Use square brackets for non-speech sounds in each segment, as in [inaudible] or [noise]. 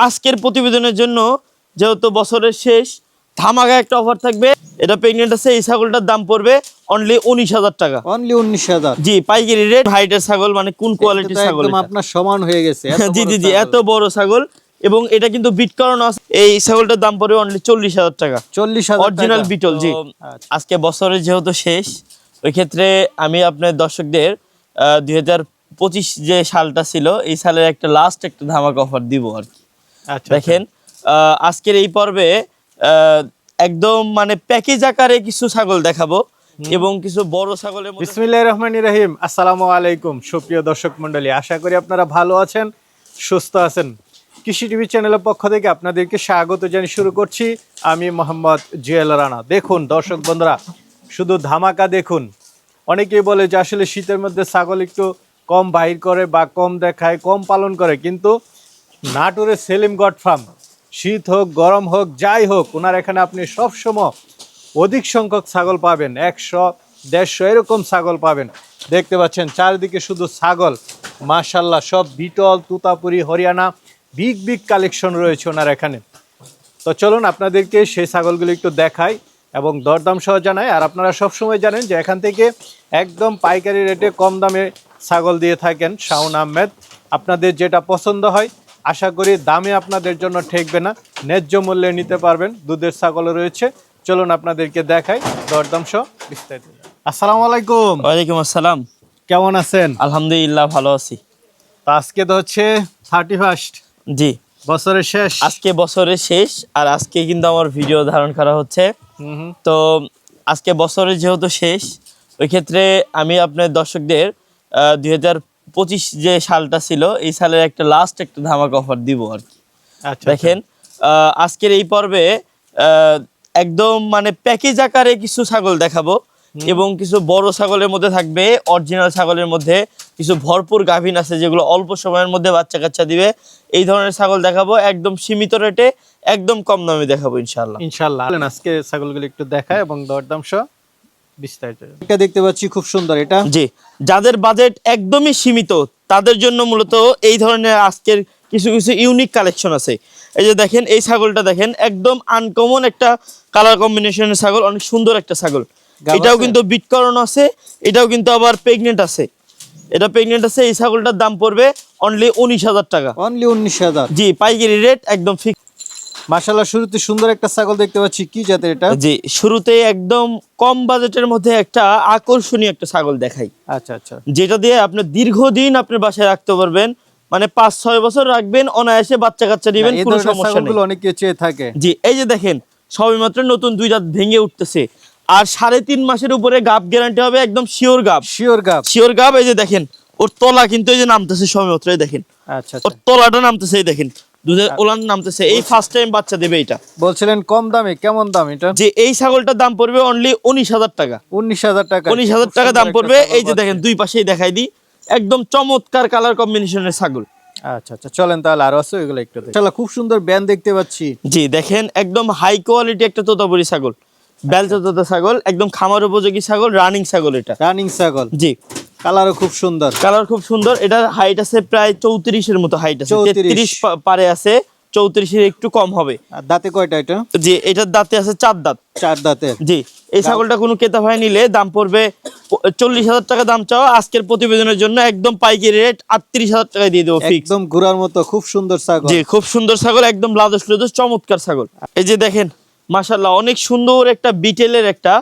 আজকের প্রতিবেদনের জন্য যেহেতু বছরের শেষ ধামাকা একটা অফার থাকবে। এটা প্রেগনেন্ট আছে এই ছাগলটার দাম পড়বে অনলি উনিশ হাজার টাকা। অনলি উনিশ হাজার। জি পাইকারি রেট হাইটের ছাগল মানে কোন কোয়ালিটির ছাগল আপনার সমান হয়ে গেছে [laughs] জি জি জি। এত বড় ছাগল। এবং এটা কিন্তু বিট করানো আছে এই ছাগলটার দাম পড়বে অনলি চল্লিশ হাজার টাকা। চল্লিশ হাজার অরিজিনাল বিটল জি। আচ্ছা। আজকে বছরের যেহেতু শেষ ওই ক্ষেত্রে আমি আপনার দর্শকদের দুই হাজার পঁচিশ যে সালটা ছিল এই সালের একটা লাস্ট একটা ধামাকা অফার দিব আর কি। দেখেন আজকের এই পর্বে একদম মানে প্যাকেজ আকারে কিছু ছাগল দেখাবো এবং কিছু বড় ছাগলের বিসমিল্লাহির রহমানির রহিম। আসসালামু আলাইকুম সুপ্রিয় দর্শক মণ্ডলী। আশা করি আপনারা ভালো আছেন সুস্থ আছেন। কৃষি টিভি চ্যানেলের পক্ষ থেকে আপনাদেরকে স্বাগত জানিয়ে শুরু করছি। আমি মোহাম্মদ জুয়েল রানা। দেখুন দর্শক বন্ধুরা শুধু ধামাকা দেখুন। অনেকেই বলে যে আসলে শীতের মধ্যে ছাগল একটু কম বাহির করে বা কম দেখায় কম পালন করে। কিন্তু নাটোরের সেলিম গড ফার্ম। শীত হোক, গরম হোক, যাই হোক, ওনার এখানে আপনি সবসময় অধিক সংখ্যক ছাগল পাবেন, একশো, দেড়শো এরকম ছাগল পাবেন। দেখতে পাচ্ছেন, চারিদিকে শুধু ছাগল। মাশাল্লাহ সব Beetal, Totapuri, Haryana, big big collection রয়েছে ওনার এখানে। তো চলুন আপনাদেরকে সেই ছাগলগুলো একটু দেখাই এবং দরদাম সহ জানায় আর আপনারা সবসময় জানেন যে এখান থেকে একদম পাইকারি রেটে কম দামে ছাগল দিয়ে থাকেন শাওন আহমেদ। আপনাদের যেটা পছন্দ হয় আশা করি দামে আপনাদের জন্য ঠেকবে না। ন্যায্য মূল্যে নিতে পারবেন। দুধের ছাগলও রয়েছে। চলুন আপনাদেরকে দেখাই দরদাম সহ বিস্তারিত। আসসালামু আলাইকুম। ওয়ালাইকুম আসসালাম। কেমন আছেন? আলহামদুলিল্লাহ ভালো আছি। তো আজকে তো হচ্ছে থার্টি ফার্স্ট জি। বছরের শেষ। আজকে বছরের শেষ আর আজকে কিন্তু আমার ভিডিও ধারণ করা হচ্ছে। তো আজকে বছরের যেহেতু শেষ ওই ক্ষেত্রে আমি আপনার দর্শকদের দুই হাজার পঁচিশ যে সালটা ছিল এই সালের একটা লাস্ট একটা ধামাকা অফার দিব আর কি। আচ্ছা দেখেন আজকের এই পর্বে একদম মানে প্যাকেজ আকারে কিছু ছাগল দেখাবো এবং কিছু বড় ছাগলের মধ্যে থাকবে অরিজিনাল ছাগলের মধ্যে কিছু ভরপুর গাভীন আছে যেগুলো অল্প সময়ের মধ্যে বাচ্চা কাচ্চা দিবে। এই ধরনের ছাগল দেখাবো একদম সীমিত রেটে একদম কম দামে দেখাবো ইনশাল্লাহ ইনশাল্লাহ আজকে ছাগলগুলো একটু দেখায় এবং দরদাম সহ বিস্তারিত। এটা দেখতে পাচ্ছি খুব সুন্দর এটা। জি যাদের বাজেট একদমই সীমিত তাদের জন্য মূলত এই ধরনের আজকের কিছু কিছু ইউনিক কালেকশন আছে। এই যে দেখেন এই ছাগলটা দেখেন একদম আনকমন একটা কালার কম্বিনেশনের ছাগল অনেক সুন্দর একটা ছাগল। এটাও কিন্তু বিট করানো আছে এটাও কিন্তু আবার প্রেগনেন্ট আছে। এটা প্রেগনেন্ট আছে এই ছাগলটার দাম পড়বে অনলি উনিশ হাজার টাকা। অনলি উনিশ হাজার। জি পাইকারি রেট একদম ফিক্স মাশাল্লাহ শুরুতে সুন্দর একটা ছাগল দেখতে পাচ্ছি। কি জাতের এটা? জি শুরুতে একদম কম বাজেটের মধ্যে একটা আকর্ষণীয় একটা ছাগল দেখাই। আচ্ছা আচ্ছা। যেটা দিয়ে আপনি দীর্ঘদিন আপনার বাসায় রাখতে পারবেন মানে পাঁচ ছয় বছর রাখবেন অনায়াসে বাচ্চা কাচ্চা দিবেন কোনো সমস্যা নেই। অনেকে চেয়ে থাকে। জি এই যে দেখেন সবেমাত্র নতুন দুই দাঁত ভেঙে উঠতেছে। আর সাড়ে তিন মাসের উপরে গাব গ্যারান্টি হবে একদম শিওর গাব শিওর গাব শিওর গাব এই যে দেখেন ওর তলা কিন্তু এই যে নামতেছে সবেমাত্র এই দেখেন। আচ্ছা ওর আচ্ছা তলাটা নামতেছে এই দেখেন। দুধের ওলান নামতেছে। এই ফার্স্ট টাইম বাচ্চা দেবে এটা বলছিলেন কম দামে কেমন দাম এটা? যে এই ছাগলটার দাম পড়বে অনলি উনিশ হাজার টাকা। উনিশ হাজার টাকা। উনিশ হাজার টাকা দাম পড়বে। এই যে দেখেন দুই পাশেই দেখাই দিই। একদম চমৎকার কালার কম্বিনেশনের ছাগল। আচ্ছা আচ্ছা চলেন তাহলে আরও আছে ওইগুলো একটু দেখি। খুব সুন্দর ব্যান্ড দেখতে পাচ্ছি। জি দেখেন একদম হাই কোয়ালিটি একটা তোতাপুরি ছাগল। বেলচা তোতা ছাগল একদম খামার উপযোগী ছাগল রানিং ছাগল এটা। রানিং ছাগল। জি। কালারও খুব সুন্দর। কালার খুব সুন্দর। এটার হাইট আছে প্রায় চৌত্রিশের মতো হাইট আছে। তেত্রিশ পারে আছে চৌত্রিশের একটু কম হবে। দাঁতে কয়টা এটা? জি এটার দাঁতে আছে চার দাঁত। চার দাঁতের জি এই ছাগলটা কোনো ক্রেতা ভাই নিলে দাম পড়বে চল্লিশ হাজার টাকা দাম চাও আজকের প্রতিবেদনের জন্য একদম পাইকারি রেট আটত্রিশ হাজার টাকায় দিয়ে দেবো একদম ঘোরার মতো খুব সুন্দর ছাগল। জি খুব সুন্দর ছাগল একদম লাদস লাদস চমৎকার ছাগল। এই যে দেখেন মাশাল্লাহ অনেক সুন্দর একটা বিটেলের একটা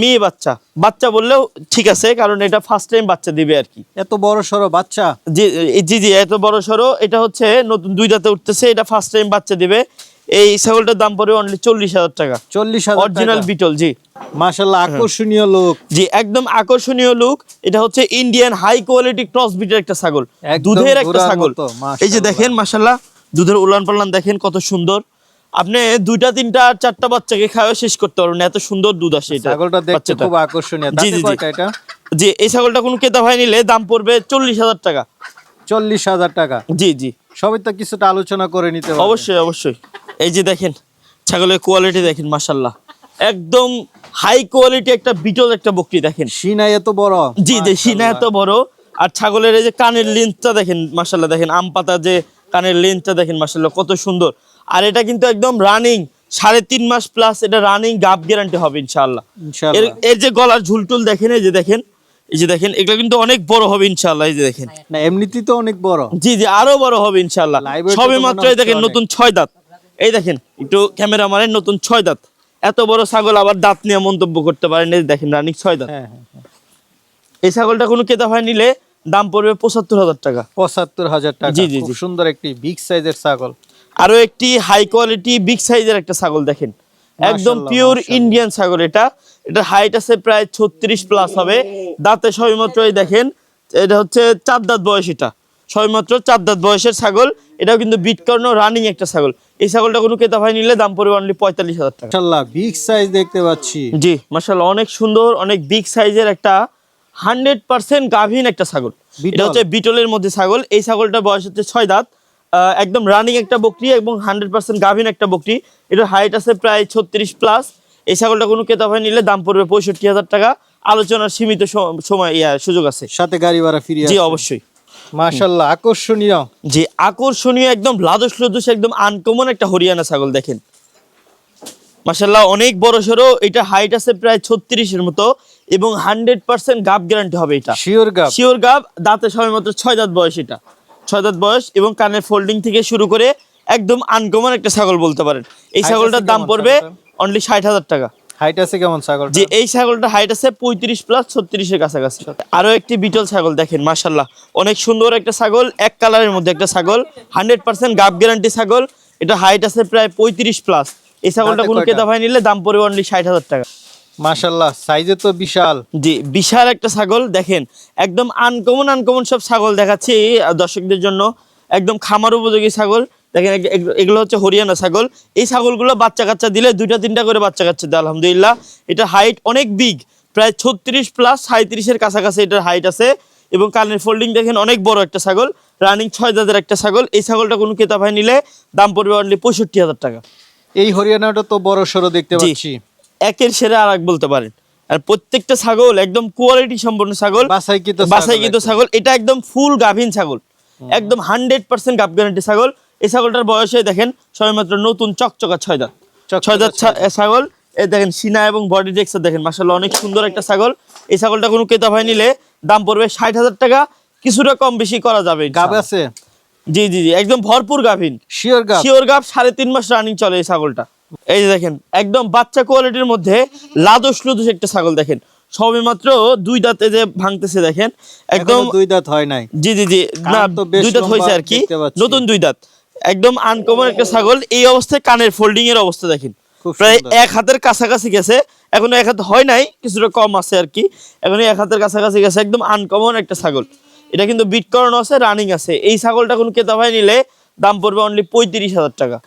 মেয়ে বাচ্চা। বাচ্চা বললেও ঠিক আছে কারণ এটা ফার্স্ট টাইম বাচ্চা দিবে আর কি। এত বড় সড়ো বাচ্চা। জি জি জি এত বড় সড়ো এটা হচ্ছে নতুন দুই দাঁতে উঠতেছে এটা ফার্স্ট টাইম বাচ্চা দিবে। এই ছাগলটার দাম পড়বে অনলি চল্লিশ হাজার টাকা। চল্লিশ হাজার অরিজিনাল বিটল জি। মাশাল্লাহ আকর্ষণীয় লোক জি একদম আকর্ষণীয় লুক এটা হচ্ছে ইন্ডিয়ান হাই কোয়ালিটি ক্রস বিটের একটা ছাগল। দুধের একটা ছাগল। এই যে দেখেন মাশাল্লাহ দুধের উলান পাল্লান দেখেন কত সুন্দর। আপনি দুইটা তিনটা চারটা বাচ্চাকে খাওয়া শেষ করতে পারবেন এত সুন্দর দুধ আসে এটা ছাগলটা দেখতে খুব আকর্ষণীয়। জি, জি। এটা? জি এই ছাগলটা কোনো ক্রেতা ভাই নিলে দাম পড়বে চল্লিশ হাজার টাকা। চল্লিশ হাজার টাকা? জি জি। সবই তো কিছুটা আলোচনা করে নিতে হবে। অবশ্যই অবশ্যই। এই যে দেখেন ছাগলের কোয়ালিটি দেখেন মাশাল্লাহ একদম হাই কোয়ালিটি একটা বিটল একটা বকরি দেখেন। সিনাই এত বড়? জি জি সিনা এত বড়। আর ছাগলের এই যে কানের লিন্সটা দেখেন মাশাল্লাহ দেখেন আম পাতা যে কানের লেন্থটা দেখেন মাসাল্লাহ কত সুন্দর। আর এটা কিন্তু একদম রানিং সাড়ে তিন মাস প্লাস এটা রানিং গাপ গ্যারান্টি হবে ইনশাআল্লাহ। এর যে গলার ঝুলটুল দেখেন এই যে দেখেন এই যে দেখেন এগুলো কিন্তু অনেক বড় হবে ইনশাআল্লাহ এই যে দেখেন। না এমনিতেই তো অনেক বড়। জি জি আরও বড় হবে weight সবে মাত্র দেখেন নতুন ছয় দাঁত। এই দেখেন একটু ক্যামেরা মারেন নতুন ছয় দাঁত। এত বড় ছাগল আবার দাঁত নিয়ে মন্তব্য করতে পারেন এই দেখেন রানিং ছয় দাঁত। হ্যাঁ হ্যাঁ হ্যাঁ। এই ছাগলটা কোনো ক্রেতা ভাই নিলে দাম পড়বে পঁচাত্তর হাজার টাকা। পঁচাত্তর হাজার টাকা। জি, জি, জি। সুন্দর একটি বিগ সাইজের ছাগল। আরও একটি হাই কোয়ালিটি বিগ সাইজের একটা ছাগল দেখেন। একদম পিওর ইন্ডিয়ান ছাগল এটা। এটা হাইট আছে প্রায় ছত্রিশ প্লাস হবে। দাঁতে সবেমাত্র এই দেখেন এটা হচ্ছে চার দাঁত বয়স এটা। সবেমাত্র চার দাঁত বয়সের ছাগল। এটাও কিন্তু বিট করানো রানিং একটা ছাগল। এই ছাগলটা কোনো ক্রেতা ভাই নিলে দাম পড়বে অনলি পঁয়তাল্লিশ হাজার টাকা। বিগ সাইজ দেখতে পাচ্ছি। জি মাসাল্লাহ অনেক সুন্দর অনেক বিগ সাইজের একটা হান্ড্রেড পার্সেন্ট গাভীন একটা ছাগল। এটা হচ্ছে বিটলের মধ্যে ছাগল। এই ছাগলটার বয়স হচ্ছে ছয় দাঁত। একদম রানিং একটা বকরি এবং হান্ড্রেড পার্সেন্ট গাভীন একটা বকরি। এটার হাইট আছে প্রায় ছত্রিশ প্লাস এই ছাগলটা কোনো ক্রেতা ভাই নিলে দাম পড়বে পঁয়ষট্টি হাজার টাকা। আলোচনার সীমিত সময় ইয়া, সুযোগ আছে। সাথে গাড়ি ভাড়া ফিরিয়ে জি অবশ্যই। মাশাআল্লাহ আকর্ষণীয়। যে আকর্ষণীয় একদম লাদস লদুস একদম আনকমন একটা হরিয়ানা ছাগল দেখেন। মাসাল্লাহ অনেক বড় সড়ো। এটা হাইট আছে প্রায় ছত্রিশের মতো এবং হান্ড্রেড পার্সেন্ট গাপ গ্যারান্টি হবে এটা। শিওর গাপ শিওর গাপ দাঁতে সবাই মাত্র ছয় দাঁত বয়স এটা। ছয় দাঁত বয়স এবং কানের ফোল্ডিং থেকে শুরু করে একদম আনকমন একটা ছাগল বলতে পারেন। এই ছাগলটার দাম পড়বে অনলি ষাট হাজার টাকা। হাইট আছে কেমন ছাগল যে এই ছাগলটা হাইট আছে পঁয়ত্রিশ প্লাস ছত্রিশের কাছাকাছি। আরও একটি বিটল ছাগল দেখেন অনেক সুন্দর একটা ছাগল এক কালারের মধ্যে একটা ছাগল হান্ড্রেড পার্সেন্ট গাপ গ্যারান্টি ছাগল। এটা হাইট আছে প্রায় পঁয়ত্রিশ প্লাস এই ছাগলটা কোনো? ক্রেতা ভাই নিলে দাম পড়বে অনলি ষাট হাজার টাকা। মাশাআল্লাহ সাইজে তো বিশাল। জি বিশাল একটা ছাগল দেখেন একদম আনকমন আনকমন সব ছাগল দেখাচ্ছি দর্শকদের জন্য। একদম খামার উপযোগী ছাগল। দেখেন এগ- এগ- এগুলো হচ্ছে হরিয়ানা ছাগল। এই ছাগলগুলো বাচ্চা কাচ্চা দিলে দুইটা তিনটা করে বাচ্চা কাচ্চা দেয় আলহামদুলিল্লাহ। এটা হাইট অনেক বিগ প্রায় ছত্রিশ প্লাস সাঁত্রিশের কাছাকাছি এটার হাইট আছে। এবং কানের ফোল্ডিং দেখেন অনেক বড় একটা ছাগল। রানিং ছয় দাঁতের একটা ছাগল। এই ছাগলটা কোনো ভাই নিলে দাম পড়বে অনলি পঁয়ষট্টি হাজার টাকা। এই হরিয়ানাটা তো বড় সড়ো দেখতে। পাচ্ছি। একের সেরা আর এক বলতে পারেন। আর প্রত্যেকটা ছাগল একদম কোয়ালিটি সম্পন্ন ছাগল বাসাইকৃত ছাগল এটা একদম ফুল গাভীন ছাগল। একদম হান্ড্রেড পার্সেন্ট গাভ গ্যারান্টি ছাগল। এই ছাগলটার বয়সে দেখেন সবেমাত্র নতুন চকচকা ছয় দাঁত। ছয় দাঁত ছাগল। এ দেখেন সিনা এবং বডি টেক্সচার দেখেন মাসাল্লাহ অনেক সুন্দর একটা ছাগল। এই ছাগলটা কোনো ক্রেতা ভাই নিলে দাম পড়বে ষাট হাজার টাকা কিছুটা কম বেশি করা যাবে গাব ইনশাআল্লাহ। আছে? জি জি জি একদম ভরপুর গাভীন। শিওর গাব শিওর গাভ সাড়ে তিন মাস রানিং চলে এই ছাগলটা। এই যে দেখেন একদম বাচ্চা কোয়ালিটির মধ্যে লাদস লুদুস একটা ছাগল দেখেন। সবে মাত্র দুই দাঁতে যে ভাঙতেছে দেখেন একদম দুই দাঁত হয় নাই। জি জি জি না দুই দাঁত হয়েছে আর কি। নতুন দুই দাঁত। একদম আনকমন একটা ছাগল এই অবস্থায় কানের ফোল্ডিং এর অবস্থা দেখেন। প্রায় এক হাতের কাছাকাছি গেছে এখন এক হাত হয় নাই কিছুটা কম আছে আর কি। এখন এক হাতের কাছাকাছি গেছে একদম আনকমন একটা ছাগল। এটা কিন্তু বিট করানো আছে রানিং আছে। এই ছাগলটা কোন কেতা ভাই নিলে দাম পড়বে অনলি পঁয়ত্রিশ হাজার টাকা।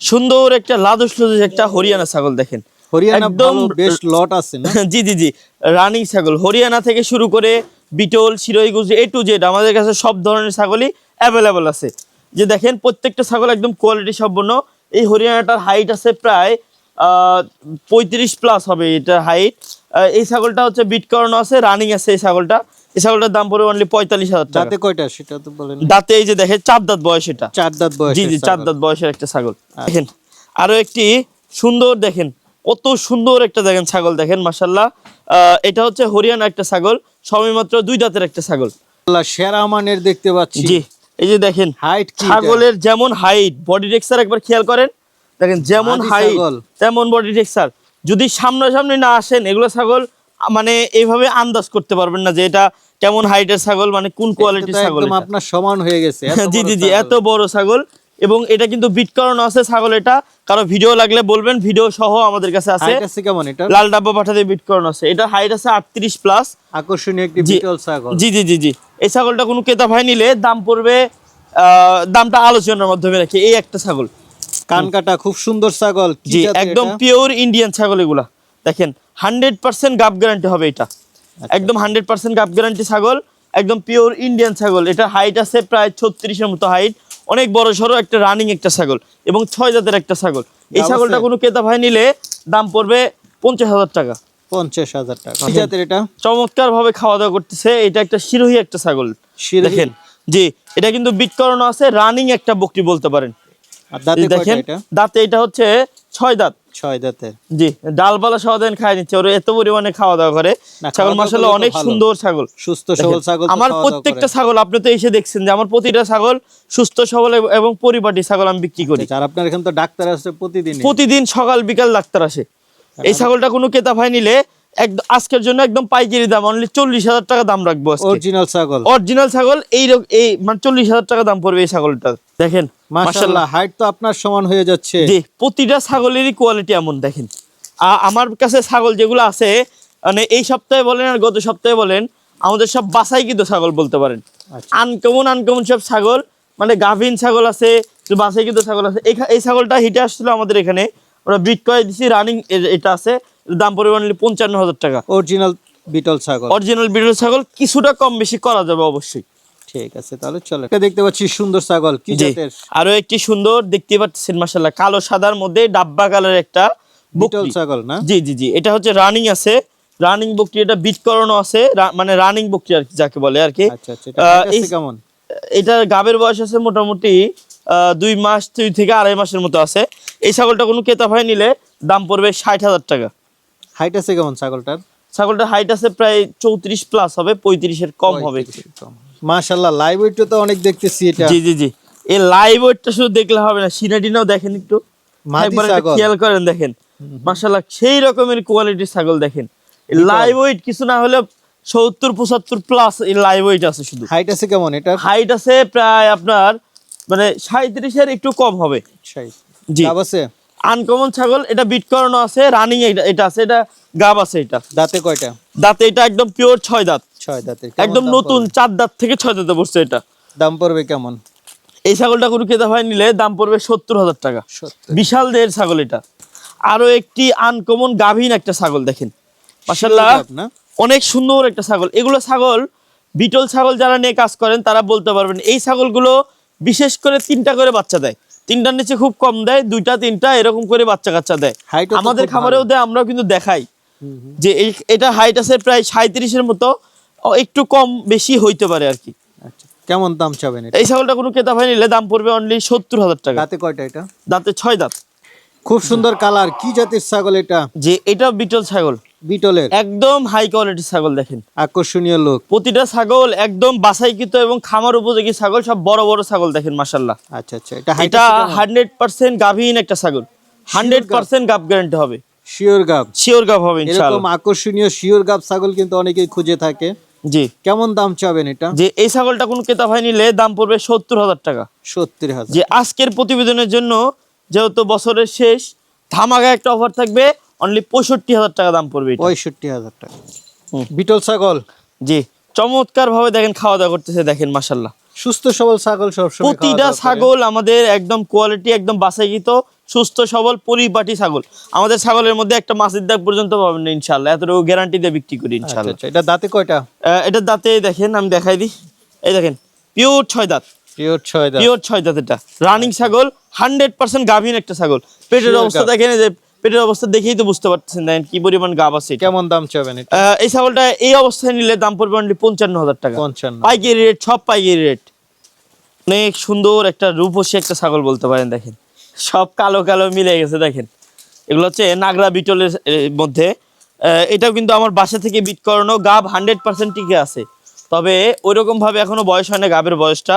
সুন্দর একটা লাদুস লুদুস একটা হরিয়ানা ছাগল দেখেন। হরিয়ানা একদম বেশ লট আছে না? [laughs] জি জি জি রানিং ছাগল। হরিয়ানা থেকে শুরু করে Beetal Sirohi Gujri A to Z আমাদের কাছে সব ধরনের ছাগলই অ্যাভেলেবল আছে। যে দেখেন প্রত্যেকটা ছাগল একদম কোয়ালিটি সম্পন্ন। এই হরিয়ানাটার হাইট আছে প্রায় পঁয়ত্রিশ প্লাস হবে এটার হাইট এই ছাগলটা হচ্ছে বিট করানো আছে রানিং আছে এই ছাগলটা। এই ছাগলটার দাম পড়বে অনলি পঁয়তাল্লিশ হাজার টাকা। দাঁতে কয়টা? সেটা তো বলেন দাঁতে এই যে দেখেন চার দাঁত বয়স এটা। চার দাঁত বয়স জি জি চার দাঁত বয়সের একটা ছাগল। দেখেন আরও একটি সুন্দর দেখেন কত সুন্দর একটা দেখেন ছাগল দেখেন মাসাল্লাহ এটা হচ্ছে হরিয়ানা একটা ছাগল সবেমাত্র দুই দাঁতের একটা ছাগল। সেরা মানের দেখতে পাচ্ছি। জি এই যে দেখেন হাইট ছাগলের যেমন হাইট বডি টেক্সচার একবার খেয়াল করেন। দেখেন যেমন হাইট। তেমন বডি টেক্সচার যদি সামনাসামনি না আসেন এগুলো ছাগল মানে এইভাবে আন্দাজ করতে পারবেন না যে এটা কেমন হাইটের ছাগল মানে কোন কোয়ালিটির ছাগল আপনার সমান হয়ে গেছে [laughs] জি জি জি এত বড় ছাগল। এবং এটা কিন্তু বিট করানো আছে ছাগল এটা। কারও ভিডিও লাগলে বলবেন ভিডিও সহ আমাদের কাছে আছে। কেমন এটা? লাল ডাব্বা পাঠাতে বিট করানো আছে। এটা হাইট আছে আটত্রিশ প্লাস আকর্ষণীয় একটি বিটল ছাগল। জি জি জি জি। এই ছাগলটা কোনো ক্রেতা ভাই নিলে দাম পড়বে আহ, দামটা আলোচনার মাধ্যমে রাখি। এই একটা ছাগল। কান কাটা খুব সুন্দর ছাগল। জি একদম পিওর ইন্ডিয়ান ছাগল এগুলা। দেখেন হান্ড্রেড পার্সেন্ট গাপ গ্যারান্টি হবে এটা। একদম হান্ড্রেড পার্সেন্ট গাপ গ্যারান্টি ছাগল একদম পিওর ইন্ডিয়ান ছাগল। এটা হাইট আছে প্রায় ছত্রিশের মতো হাইট অনেক বড় সড়ো একটা রানিং একটা ছাগল এবং ছয় জাতের একটা ছাগল। এই ছাগলটা কোনো ক্রেতা ভাই নিলে দাম পড়বে পঞ্চাশ হাজার টাকা। পঞ্চাশ হাজার টাকা। আচ্ছা। জাতের এটা? চমৎকার ভাবে খাওয়া দাওয়া করতেছে। এটা একটা শিরোহী একটা ছাগল। দেখেন জি এটা কিন্তু বিট করানো আছে রানিং একটা বকরি বলতে পারেন। দাঁতে দেখেন দাঁতে এটা হচ্ছে ছয় দাঁত। ছয় দাঁতের। জি ডালপালা সহ দেন খাই নিচ্ছে। ওরা এত পরিমাণে খাওয়া দাওয়া করে। ছাগল মাসাল্লাহ অনেক সুন্দর ছাগল। সুস্থ সবল ছাগল আমার প্রত্যেকটা ছাগল আপনি তো এসে দেখছেন যে আমার প্রতিটা ছাগল সুস্থ সবল এবং- পরিপাটি ছাগল আমি বিক্রি করি। আচ্ছা, আর আপনার এখানে তো ডাক্তার আছে প্রতিদিন প্রতিদিন সকাল বিকাল ডাক্তার আসে। এই ছাগলটা কোনো কেতা ভাই নিলে একদম আজকের জন্য একদম পাইকারি দাম অনলি চল্লিশ হাজার টাকা দাম রাখব অরিজিনাল ছাগল। অরিজিনাল ছাগল এই মানে চল্লিশ হাজার টাকা দাম পড়বে এই ছাগলটা দেখেন মাশাআল্লাহ। হাইট তো আপনার সমান হয়ে যাচ্ছে। জি প্রতিটা ছাগলেরই কোয়ালিটি এমন দেখেন। আমার কাছে ছাগল যেগুলো আছে মানে এই সপ্তাহে বলেন আর গত সপ্তাহে বলেন আমাদের সব বাসাই কিন্তু ছাগল বলতে পারেন। আচ্ছা। আনকমন আনকমন সব ছাগল মানে গাভিন ছাগল আছে বাসাই কিন্তু ছাগল আছে। এই ছাগলটা হিটে আসছিল আমাদের এখানে। ওরা বিট করে দিছি রানিং এটা আছে দাম পরিমাণ পঞ্চান্ন হাজার টাকা। অরিজিনাল বিটল ছাগল। অরিজিনাল বিটল ছাগল কিছুটা কম বেশি করা যাবে অবশ্যই। ঠিক আছে তাহলে চলো এটা দেখতে পাচ্ছি সুন্দর ছাগল কি জাতের? আরও একটি সুন্দর দেখতে পাচ্ছেন মাসাল্লাহ কালো সাদার মধ্যে ডাব্বা কালার একটা বিটল ছাগল না? জি জি জি এটা হচ্ছে রানিং আছে। রানিং বকরি এটা বিট করানো আছে মানে রানিং বকরি আর কি যাকে বলে আর কি। আচ্ছা আচ্ছা কেমন? এটা গাবের বয়স আছে মোটামুটি আহ, দুই মাস দুই থেকে আড়াই মাসের মতো আছে। এই ছাগলটা কোনো কেতা ভাই নিলে দাম পড়বে ষাট হাজার টাকা। হাইট আছে কেমন ছাগলটার? ছাগলটার হাইট আছে প্রায় চৌত্রিশ প্লাস হবে পঁয়ত্রিশের কম হবে। মাশাআল্লাহ লাইভ তো অনেক দেখতেছি এটা। জি জি জি। এই লাইভ ওয়েটটা শুধু দেখলে হবে না সিনাটিনাও দেখেন একটু। একবার খেয়াল করেন দেখেন। সেই রকমের কোয়ালিটির ছাগল দেখেন। লাইভ ওয়েট কিছু না হলে সত্তর পঁচাত্তর প্লাস এই লাইভ ওয়েট আছে শুধু। হাইট আছে কেমন এটা হাইট আছে প্রায় আপনার মানে সাঁত্রিশের একটু কম হবে। জি। আছে আনকমন ছাগল এটা বিট করানো আছে রানিং এটা আছে এটা গাব আছে এটা। দাঁতে কয়টা? দাঁতে এটা একদম পিওর ছয় দাঁত। ছয় দাঁতে একদম নতুন চার দাঁত থেকে ছয় দাঁতে বসছে এটা। দাম পড়বে কেমন? এই ছাগলটা কোনো কেতা ভাই নিলে দাম পড়বে সত্তর হাজার টাকা। বিশাল দেহের ছাগল এটা। আরও একটি আনকমন গাভীন একটা ছাগল দেখেন। মাসাল্লাহ অনেক সুন্দর একটা ছাগল। এগুলো ছাগল বিটল ছাগল যারা নিয়ে কাজ করেন তারা বলতে পারবেন এই ছাগলগুলো বিশেষ করে তিনটা করে বাচ্চা দেয়। তিনটার নিচে খুব কম দেয় দুইটা তিনটা এরকম করে বাচ্চা কাচ্চা দেয়। আমাদের খামারেও দেয় আমরাও কিন্তু দেখাই। যে এই- এটা হাইট আছে প্রায় সাঁত্রিশের মতো একটু কম বেশি হইতে পারে আর কি। আচ্ছা কেমন দাম চাবেন এটা? এই ছাগলটা কোনো ক্রেতা ভাই নিলে দাম পড়বে অনলি সত্তর হাজার টাকা। দাঁতে কয়টা এটা? দাঁতে ছয় দাঁত। খুব সুন্দর কালার কি জাতের ছাগল এটা? যে এটা বিটল ছাগল। বিটলের। একদম হাই কোয়ালিটির ছাগল দেখেন। আকর্ষণীয় লোক। প্রতিটা ছাগল একদম বাছাইকৃত এবং খামার উপযোগী ছাগল সব বড় বড় ছাগল দেখেন মাসাল্লাহ আচ্ছা আচ্ছা এটা এটা হান্ড্রেড পার্সেন্ট গাভীন একটা ছাগল। হান্ড্রেড পার্সেন্ট গাভ গ্যারান্টি হবে। শিওর গাব শিওর গাভ হবে এরকম আকর্ষণীয় শিওর গাব ছাগল কিন্তু অনেকেই খুঁজে থাকে। জি। কেমন দাম চাবেন এটা? যে এই ছাগলটা কোন ক্রেতা ভাই নিলে দাম পড়বে সত্তর হাজার টাকা। সত্তর হাজার যে আজকের প্রতিবেদনের জন্য যেহেতু বছরের শেষ ধামাকা একটা অফার থাকবে। অনলি পঁয়ষট্টি হাজার টাকা দাম পড়বে পঁয়ষট্টি হাজার টাকা। বিটল ছাগল? জি। চমৎকার ভাবে দেখেন খাওয়া দাওয়া করতেছে দেখেন মাসাল্লাহ সুস্থ সবল ছাগল খাওয়া প্রতিটা ছাগল আমাদের একদম কোয়ালিটি একদম বাছাইকৃত সুস্থ সবল পরিপাটি ছাগল। আমাদের ছাগলের মধ্যে একটা মাছের দাগ পর্যন্ত পাবেন না ইনশাল্লাহ এতটুকু গ্যারান্টি দিয়ে বিক্রি করি আচ্ছা ইনশাল্লাহ আচ্ছা এটা দাঁতে কয়টা? এটার দাঁতে দেখেন আমি দেখাই দিই। এই দেখেন পিওর ছয় দাঁত। পিওর ছয় দাঁত। পিওর ছয় দাঁত এটা। রানিং ছাগল হান্ড্রেড পার্সেন্ট গাভীন একটা ছাগল। পেটের অবস্থা দেখেন এই যে পেটের অবস্থা দেখেই তো বুঝতে পারছেন দেখেন কি পরিমাণ গাব আছে কেমন দাম চাবেন এটা? এই ছাগলটা এই অবস্থায় নিলে দাম পড়বে অনলি পঞ্চান্ন হাজার টাকা। পঞ্চান্ন। পাইকারি রেট সব পাইকারি রেট অনেক সুন্দর একটা রূপসী একটা ছাগল বলতে পারেন দেখেন। সব কালো কালো মিলে গেছে দেখেন। এগুলো হচ্ছে নাগরা বিটলের মধ্যে। এটাও কিন্তু আমার বাসা থেকে বিট করানো গাব হান্ড্রেড পার্সেন্ট টিকে আছে। তবে ওইরকম ভাবে এখনও বয়স হয় না গাবের বয়সটা।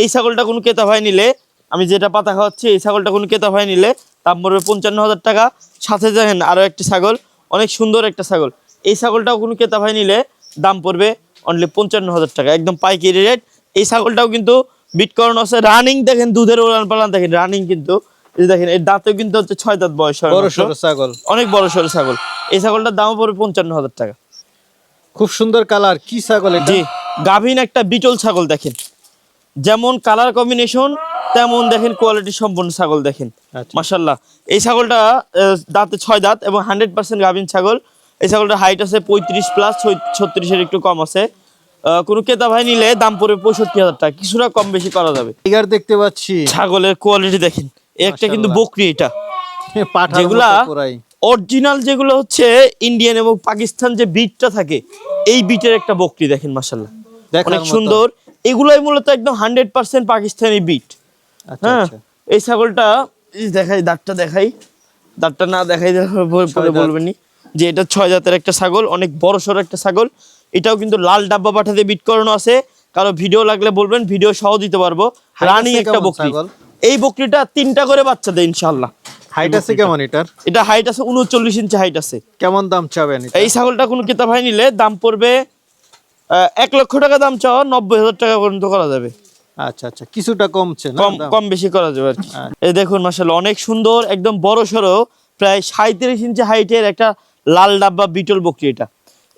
এই ছাগলটা কোনো কেতা ভাই নিলে আমি যেটা পাতা খাওয়াচ্ছি এই ছাগলটা কোনো কেতা ভাই নিলে দাম পড়বে পঞ্চান্ন হাজার টাকা। সাথে দেখেন আরও একটা ছাগল অনেক সুন্দর একটা ছাগল। এই ছাগলটাও কোনো কেতা ভাই নিলে দাম পড়বে অনলি পঞ্চান্ন হাজার টাকা একদম পাইকারি রেট এই ছাগলটাও কিন্তু বিট করানো আছে রানিং দেখেন দুধের ওলান পালান দেখেন রানিং কিন্তু। দেখেন এর দাঁতেও কিন্তু হচ্ছে ছয় দাঁত বয়স। ছাগল। অনেক বড় সড়ো ছাগল। এই ছাগলটার দাম পড়বে পঞ্চান্ন হাজার টাকা। খুব সুন্দর কালার কি ছাগল এটা? জি গাভীন একটা বিটল ছাগল দেখেন। যেমন কালার কম্বিনেশন তেমন দেখেন কোয়ালিটি সম্পন্ন ছাগল দেখেন। আচ্ছা। মাসাল্লাহ এই ছাগলটা দাঁতে ছয় দাঁত এবং হান্ড্রেড পার্সেন্ট গাভীন ছাগল। এই ছাগলটার হাইট আছে পঁয়ত্রিশ প্লাস ছত্রিশের একটু কম আছে। কোনো ক্রেতা ভাই নিলে দাম পড়বে পঁয়ষট্টি হাজার টাকা কিছুটা কম বেশি করা যাবে। টাইগার দেখতে পাচ্ছি। ছাগলের কোয়ালিটি দেখেন একটা কিন্তু বকরি এটা। [laughs] যেগুলা অরিজিনাল যেগুলো হচ্ছে ইন্ডিয়ান এবং পাকিস্তান যে বিটটা থাকে এই বিটের একটা বকরি দেখেন মাসাল্লাহ অনেক সুন্দর এগুলোই মূলত একদম হান্ড্রেড পার্সেন্ট পাকিস্তানি বিট আচ্ছা হ্যাঁ আচ্ছা। এই ছাগলটা দেখাই দাঁতটা দেখাই। দাঁতটা না দেখাই পরে বলবেনি যে এটা ছয় জাতের একটা ছাগল অনেক বড় সড়ো একটা ছাগল। এটাও কিন্তু লাল ডাব্বা পাঠাতে বিট করানো আছে। কারও ভিডিও লাগলে বলবেন ভিডিও সহ দিতে পারব। রানিং একটা বকরি। এই বকরিটা তিনটা করে বাচ্চা দেয় ইনশাল্লাহ হাইট আছে কেমন এটার? এটা হাইট আছে উনচল্লিশ ইঞ্চি হাইট আছে। কেমন দাম চাবেন এই ছাগলটা কোনো কিতাব ভাই নিলে দাম পড়বে এক লক্ষ টাকা দাম চাওয়া নব্বই হাজার টাকা পর্যন্ত করা যাবে। আচ্ছা আচ্ছা কিছুটা কমছে কম কম বেশি করা যাবে আর কি। আচ্ছা। এই দেখুন মাসাল্লাহ অনেক সুন্দর একদম বড় সড়ো প্রায় সাঁত্রিশ ইঞ্চি হাইটের একটা লাল ডাব্বা বিটল বকরি এটা।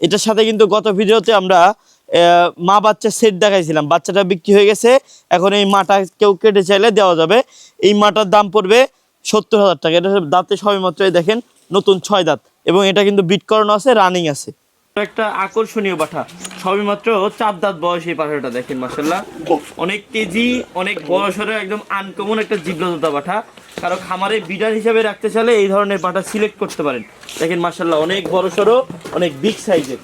এটার সাথে কিন্তু গত ভিডিওতে আমরা মা বাচ্চা সেট দেখাইছিলাম। বাচ্চাটা বিক্রি হয়ে গেছে এখন এই মাটা কেউ কেটে চাইলে দেওয়া যাবে। এই মাটার দাম পড়বে সত্তর হাজার টাকা। এটা দাঁতে সবই মাত্র দেখেন নতুন ছয় দাঁত। এবং এটা কিন্তু বিট করানো আছে রানিং আছে। একটা আকর্ষণীয় পাঠা সবই মাত্র চার দাঁত বয়স এই পাঠাটা দেখেন মাসাল্লাহ অনেক তেজি অনেক বড় একদম আনকমন একটা জীবলতা পাঠা কারও খামারে বিডার হিসাবে রাখতে চাইলে এই ধরনের পাঠা সিলেক্ট করতে পারেন। দেখেন মাসাল্লাহ অনেক বড় সড়ো, অনেক বিগ সাইজের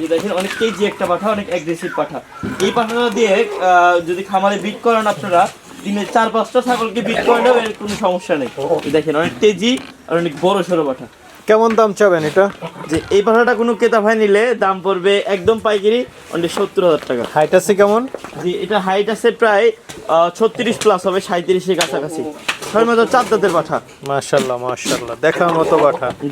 এই দেখেন, অনেক কেজি একটা পাঠা অনেক অ্যাগ্রেসিভ পাঠা এই পাঠাটা দিয়ে যদি খামারে বিট করেন আপনারা, দিনে চার পাঁচটা ছাগলকে বিট করে নেবে এর কোনো সমস্যা নেই। দেখেন, অনেক তেজি আর অনেক বড় সড়ো পাঠা কেমন দাম চাবেন এটা? যে এই পাঠাটা কোনো ক্রেতা ভাই নিলে দাম পড়বে একদম পাইকারি অনলি সত্তর হাজার টাকা। হাইট আছে কেমন? জি এটা হাইট আছে প্রায় ছত্রিশ প্লাস হবে সাঁত্রিশের কাছাকাছি। ছয় মাত্র চার দাঁতের পাঠা। মাশাল্লাহ মাশাল্লাহ দেখার মতো পাঠা। জি।